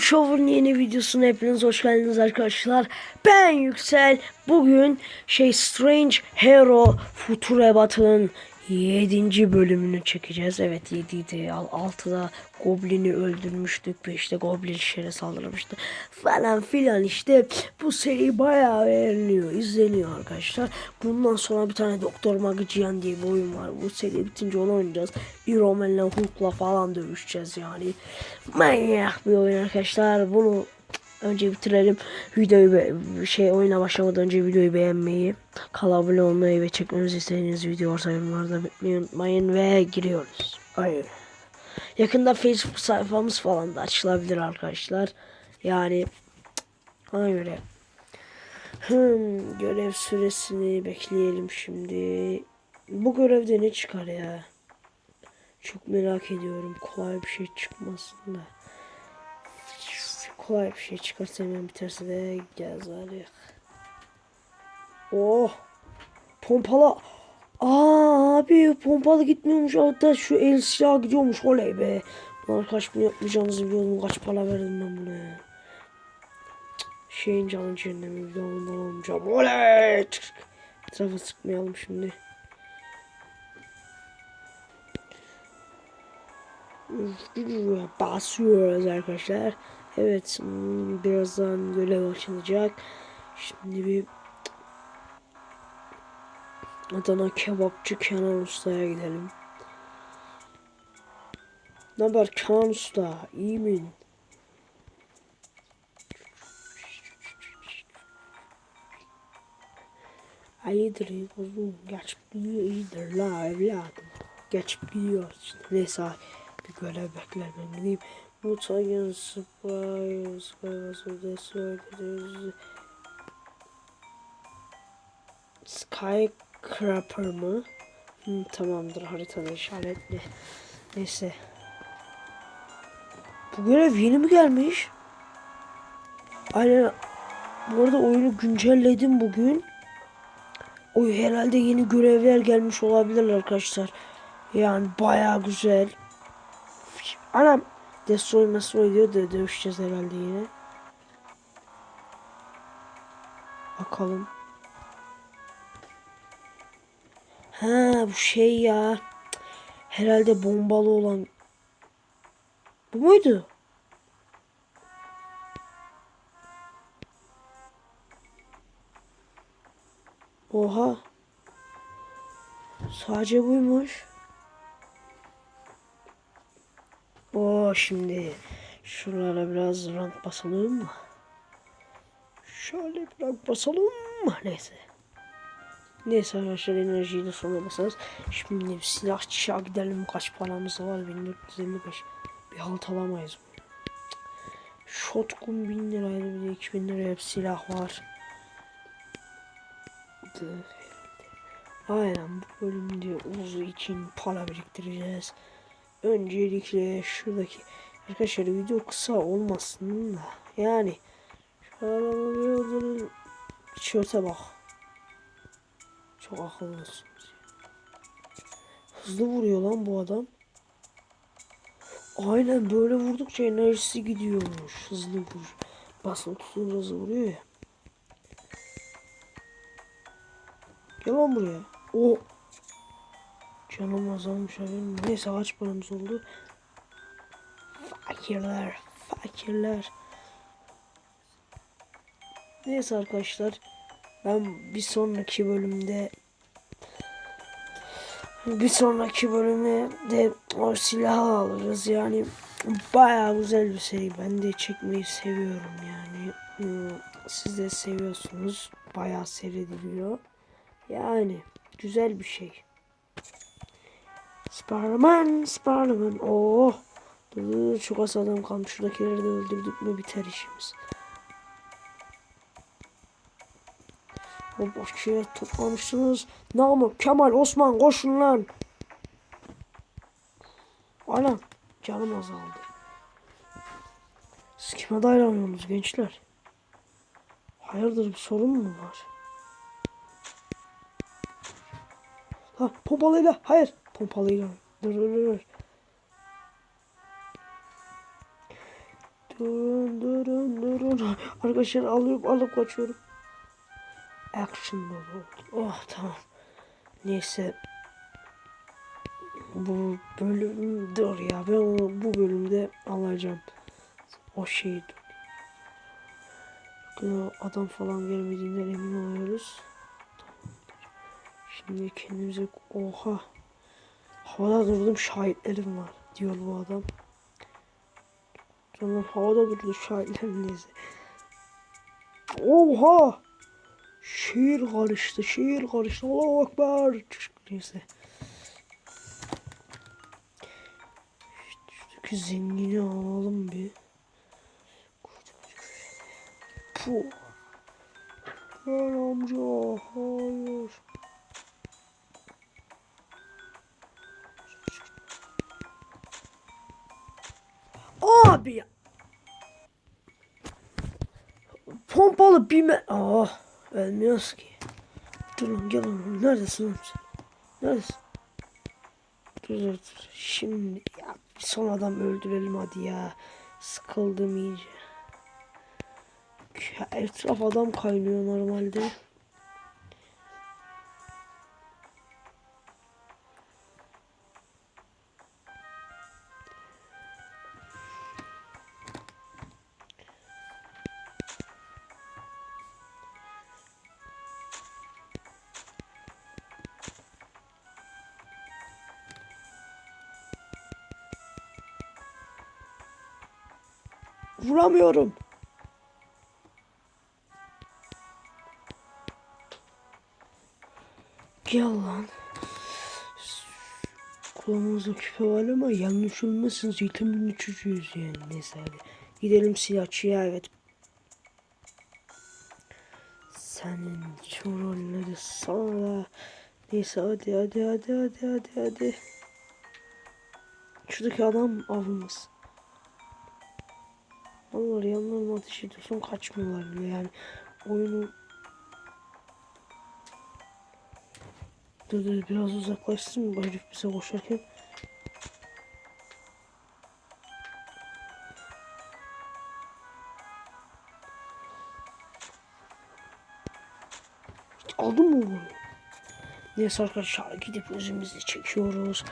Show'un yeni videosuna hepiniz hoş geldiniz arkadaşlar. Ben Yüksel. Bugün şey Strange Hero Future Battle'ın 7. bölümünü çekeceğiz. Evet 7'ydi. 6'da Goblin'i öldürmüştük. 5'te Goblin şere saldırmıştı. Falan filan işte. Bu seri bayağı beğeniliyor. izleniyor arkadaşlar. Bundan sonra bir tane Doktor Magician diye bir oyun var. Bu seri bitince onu oynayacağız. Iron Hulk'la falan dövüşeceğiz yani. Manyak bir oyun arkadaşlar. Bunu önce bitirelim. Videoyu be- şey oyuna başlamadan önce videoyu beğenmeyi, kanala abone olmayı ve çekmemizi istediğiniz video varsa yorumlarda belirtmeyi unutmayın ve giriyoruz. Hayır. Yakında Facebook sayfamız falan da açılabilir arkadaşlar. Yani ona göre. Hmm, görev süresini bekleyelim şimdi. Bu görevde ne çıkar ya? Çok merak ediyorum. Kolay bir şey çıkmasın da. Kolay bir şey çıkarsa hemen biterse de gezerik. Oh! Pompala. Aa abi pompalı gitmiyormuş hatta şu el silahı gidiyormuş oley be. Ulan kaç bin yapmayacağınızı biliyordum kaç para verdim ben buna ya. Şeyin canı cehennemi bir daha ondan olmayacağım. Oley! Etrafa sıkmayalım şimdi. Basıyoruz arkadaşlar. Evet hmm, birazdan görev açılacak. Şimdi bir Adana kebapçı Kenan Usta'ya gidelim. Ne haber Kenan Usta? İyi min? İyidir iyi kuzum. Geç biliyor iyidir la evladım. Geç biliyor. Neyse bir görev bekler ben gideyim. Mutfağın spy, spy söyleriz. Skycrapper mı? Hı, tamamdır haritada işaretli. Neyse. Bu görev yeni mi gelmiş? Aynen. Bu arada oyunu güncelledim bugün. O herhalde yeni görevler gelmiş olabilir arkadaşlar. Yani baya güzel. Anam Destroy Destroy diyor da dövüşeceğiz herhalde yine. Bakalım. Ha bu şey ya. Herhalde bombalı olan. Bu muydu? Oha. Sadece buymuş. O şimdi şuralara biraz rank basalım? Şöyle bir rank basalım? Neyse. Neyse arkadaşlar enerjiyi de sonra basarız. Şimdi silahçıya gidelim. Kaç paramız var? 1455. Bir halt alamayız. Shotgun 1000 liraydı. Bir de 2000 liraya hep silah var. Aynen bu bölümde Uzu için para biriktireceğiz. Öncelikle şuradaki arkadaşlar video kısa olmasın da yani tişörte bak. Çok akıllısınız. Hızlı vuruyor lan bu adam. Aynen böyle vurdukça enerjisi gidiyormuş. Hızlı vur. Basın tutunca hızlı vuruyor ya. Gel lan buraya. O. Canım azalmış haberim. Neyse kaç paramız oldu. Fakirler. Fakirler. Neyse arkadaşlar. Ben bir sonraki bölümde bir sonraki bölümde de o silahı alırız yani baya güzel bir seri ben de çekmeyi seviyorum yani Hmm, siz de seviyorsunuz baya seyrediliyor yani güzel bir şey Spiderman Spiderman oh çok az adam kalmış şuradakileri de öldürdük mü biter işimiz O boşçuya toplamışsınız. Namık, Kemal, Osman koşun lan. Anam canım azaldı. Siz kime dayanamıyorsunuz gençler? Hayırdır bir sorun mu var? Ha pompalıyla hayır pompalıyla dur dur dur. Durun durun durun. Arkadaşlar alıp alıp kaçıyorum. Action mode. Oh tamam. Neyse. Bu bölüm dur ya ben onu bu bölümde alacağım. O şeyi o adam falan gelmediğinden emin oluyoruz. Şimdi kendimize oha. Havada durdum şahitlerim var diyor bu adam. Tamam havada durdu şahitlerim neyse. Oha! Şehir karıştı, şehir karıştı. Allahu Ekber. Neyse. Şuradaki zengini alalım bir. Puh. Gel amca. Hayır. Abi ya. Pompalı bir me... Ah ölmüyoruz ki. Dur lan gel lan. Neredesin oğlum sen? Neredesin? Dur dur dur. Şimdi ya son adam öldürelim hadi ya. Sıkıldım iyice. Etraf adam kaynıyor normalde. Vuramıyorum. Gel lan. Kulağımızda küpe var ama yanlış olmasın zeytinini çocuğuyuz yani. Neyse hadi. Gidelim silahçıya evet. Senin çorolları sana. Neyse hadi hadi hadi hadi hadi hadi. Şuradaki adam avımız. Onlar yanlarına ateş ediyorsun kaçmıyorlar bile yani. Oyunu Dur dur biraz uzaklaşsın bu herif bize koşarken. Aldın mı bunu? Neyse arkadaşlar gidip özümüzü çekiyoruz.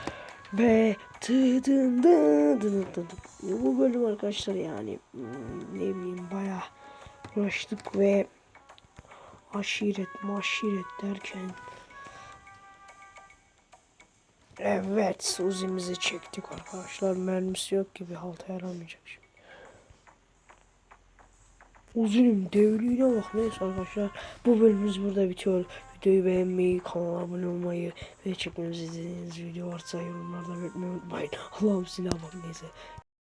Ve tıdın dı dı dı dı. Bu bölüm arkadaşlar yani hmm, ne bileyim baya uğraştık ve aşiret maşiret derken Evet uzimizi çektik arkadaşlar mermisi yok gibi halta yaramayacak şimdi. Uzunum devliğine bak neyse arkadaşlar bu bölümümüz burada bitiyor. Videoyu beğenmeyi, kanala abone olmayı ve çekmemizi istediğiniz video varsa yorumlarda belirtmeyi unutmayın. Allah'ım silah bak neyse.